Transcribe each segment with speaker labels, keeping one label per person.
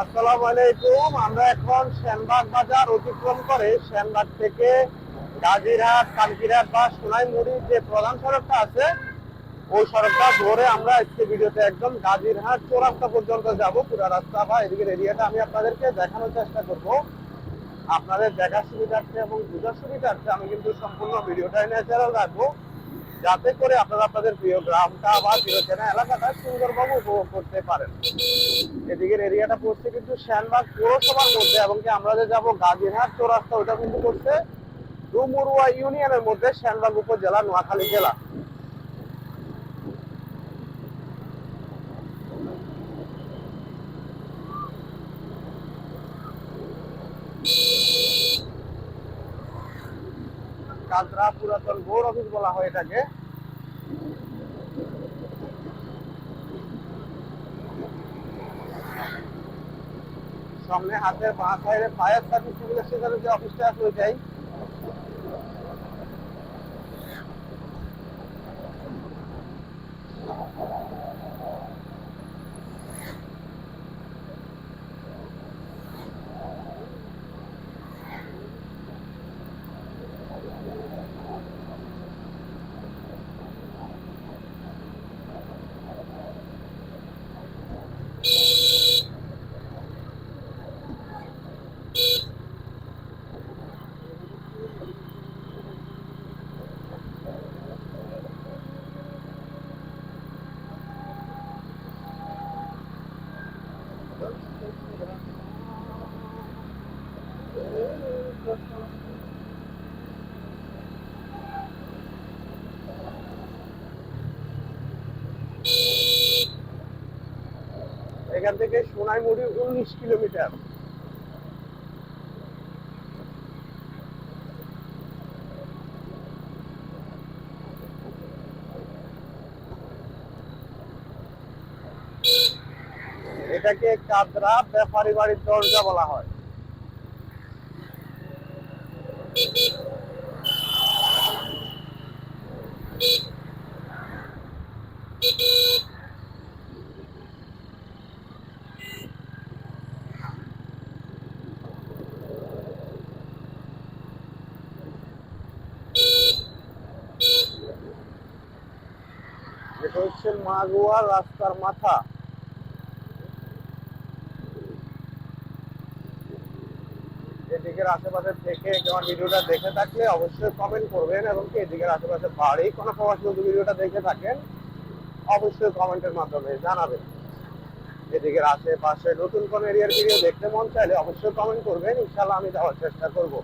Speaker 1: আসসালামু আলাইকুম। আমরা এখন শ্যানবাগ বাজার অতিক্রম করে শ্যানবাগ থেকে গাজীরহাট কানকিরহাট বা সোনাইমুড়ির যে প্রধান সড়কটা আছে, ওই সড়কটা ধরে আমরা আজকে ভিডিওতে একদম গাজীরহাট চৌরাস্তা পর্যন্ত যাব। পুরো রাস্তা বা এদিকের এরিয়াটা আমি আপনাদেরকে দেখানোর চেষ্টা করব। আপনাদের দেখার সুবিধার্থে এবং বুঝার সুবিধার্থে আমি কিন্তু সম্পূর্ণ ভিডিওটা ন্যাচারাল রাখব। যাতে করে আপনারা আপনাদের প্রিয় গ্রামটা বা চিরচেনা এলাকাটা সুন্দরভাবে উপভোগ করতে পারেন। এদিকের এরিয়াটা পড়ছে কিন্তু শ্যানবাগ পৌরসভার মধ্যে এবং কি আমরা যে যাব গাজীরহাট চৌরাস্তা ওটা কিন্তু পড়ছে ডুমুরুয়া ইউনিয়নের মধ্যে শ্যানবাগ উপজেলা, নোয়াখালী জেলা। কাজরা পুরাতন ঘোর অফিস বলা হয় এটাকে। সামনে হাতের বাঁ সাইডে ফায়ার সার্ভিস স্টেশনের যে অফিসটা আছে ওইটাই। এখান থেকে সোনাইমুড়ি উনিশ কিলোমিটার। এটাকে কাদরা ব্যাপারী বাড়ির দরজা বলা হয় এটা হচ্ছে মাগুয়া রাস্তার মাথা। এদিকের আশেপাশে থেকে আমার ভিডিওটা দেখে থাকলে অবশ্যই কমেন্ট করবেন এবং এদিকের আশেপাশে বাড়ি, কোনো প্রবাসী যদি ভিডিওটা দেখে থাকেন, অবশ্যই কমেন্টের মাধ্যমে জানাবেন। এদিকের আশেপাশে নতুন কোন এরিয়ার ভিডিও দেখতে মন চাইলে অবশ্যই কমেন্ট করবেন ইনশাল্লাহ আমি যাওয়ার চেষ্টা করব।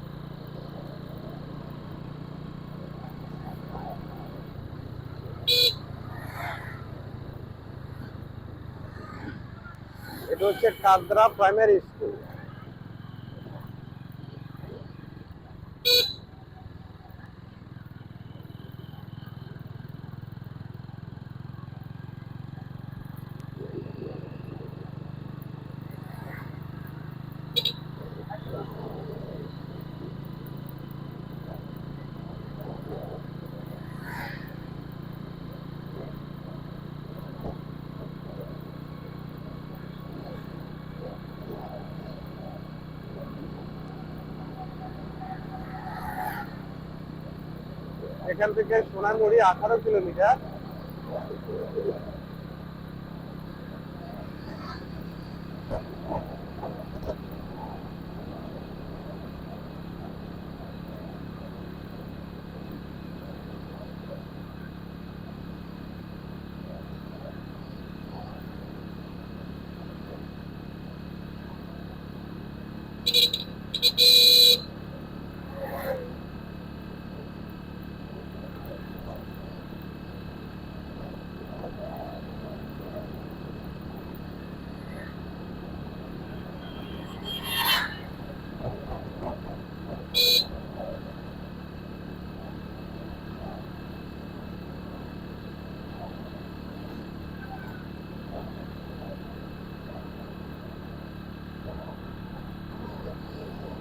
Speaker 1: হচ্ছে কাদরা প্রাইমারি স্কুল এখান থেকে সোনামুড়ি আঠারো কিলোমিটার।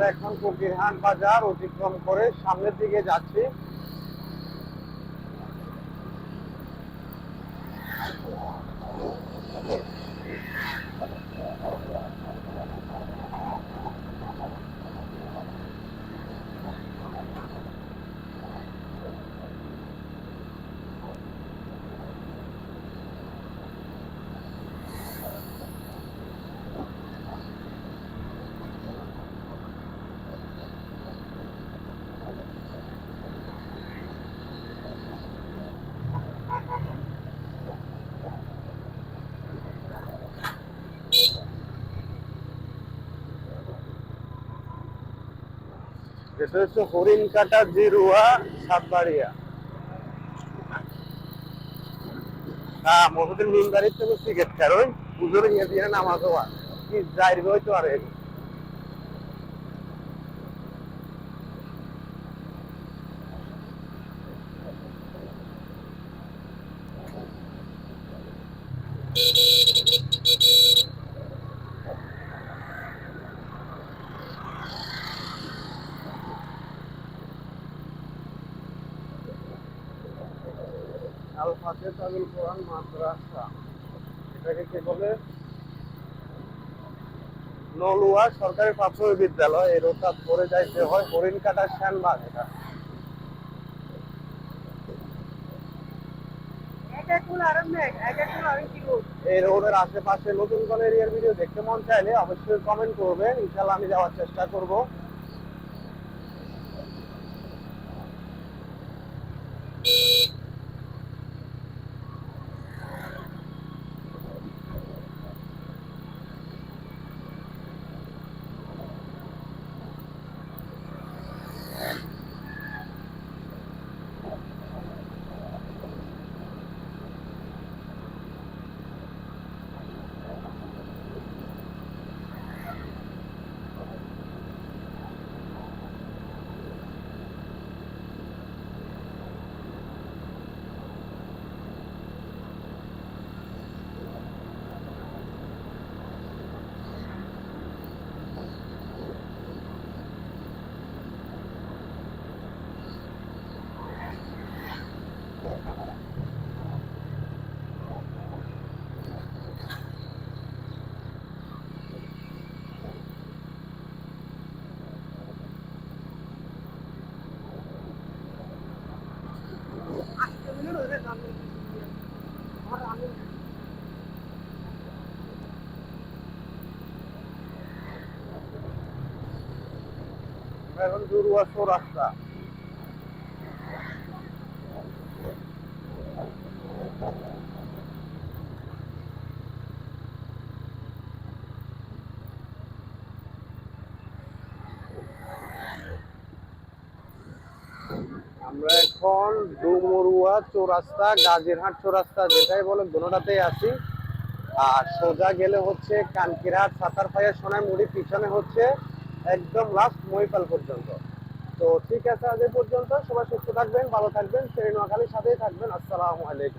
Speaker 1: আমরা এখন ফকিরহাট বাজার অতিক্রম করে সামনের দিকে যাচ্ছি। এটা হচ্ছে হরিণ কাটা জিরুয়া সাতবাড়িয়া। হ্যাঁ মসজিদের মিনবাড়ির থেকে সিগারেট খারোই পুজোর ইয়ে দিয়ে নামাজ হওয়া। কি যাইবে হয়তো আর আল ফাতে কোরআন মাদ্রাসা। এটাকে কি বলে? নলুয়া সরকারি প্রাথমিক বিদ্যালয়। এই রোডটা পরে যাইতে হয় শ্যানবাগ এটা। এই রোডের আশেপাশে নতুন কোন এরিয়ার ভিডিও দেখতে মন চাইলে অবশ্যই কমেন্ট করবেন। ইনশাল্লাহ আমি যাওয়ার চেষ্টা করব আমরা এখন রাস্তা আমরা এখন ডুমরুয়া চৌরাস্তা, গাজীরহাট চৌরাস্তা যেটাই বলে দুটাতেই আছি। আর সোজা গেলে হচ্ছে কানকিরহাট সাতারপাইয়া সোনাই মুড়ি, পিছনে হচ্ছে একদম লাস্ট মহিপাল পর্যন্ত। তো ঠিক আছে আজ পর্যন্ত। সবাই সুস্থ থাকবেন, ভালো থাকবেন। সেই নোয়াখালীর সাথেই থাকবেন। আসসালামু আলাইকুম।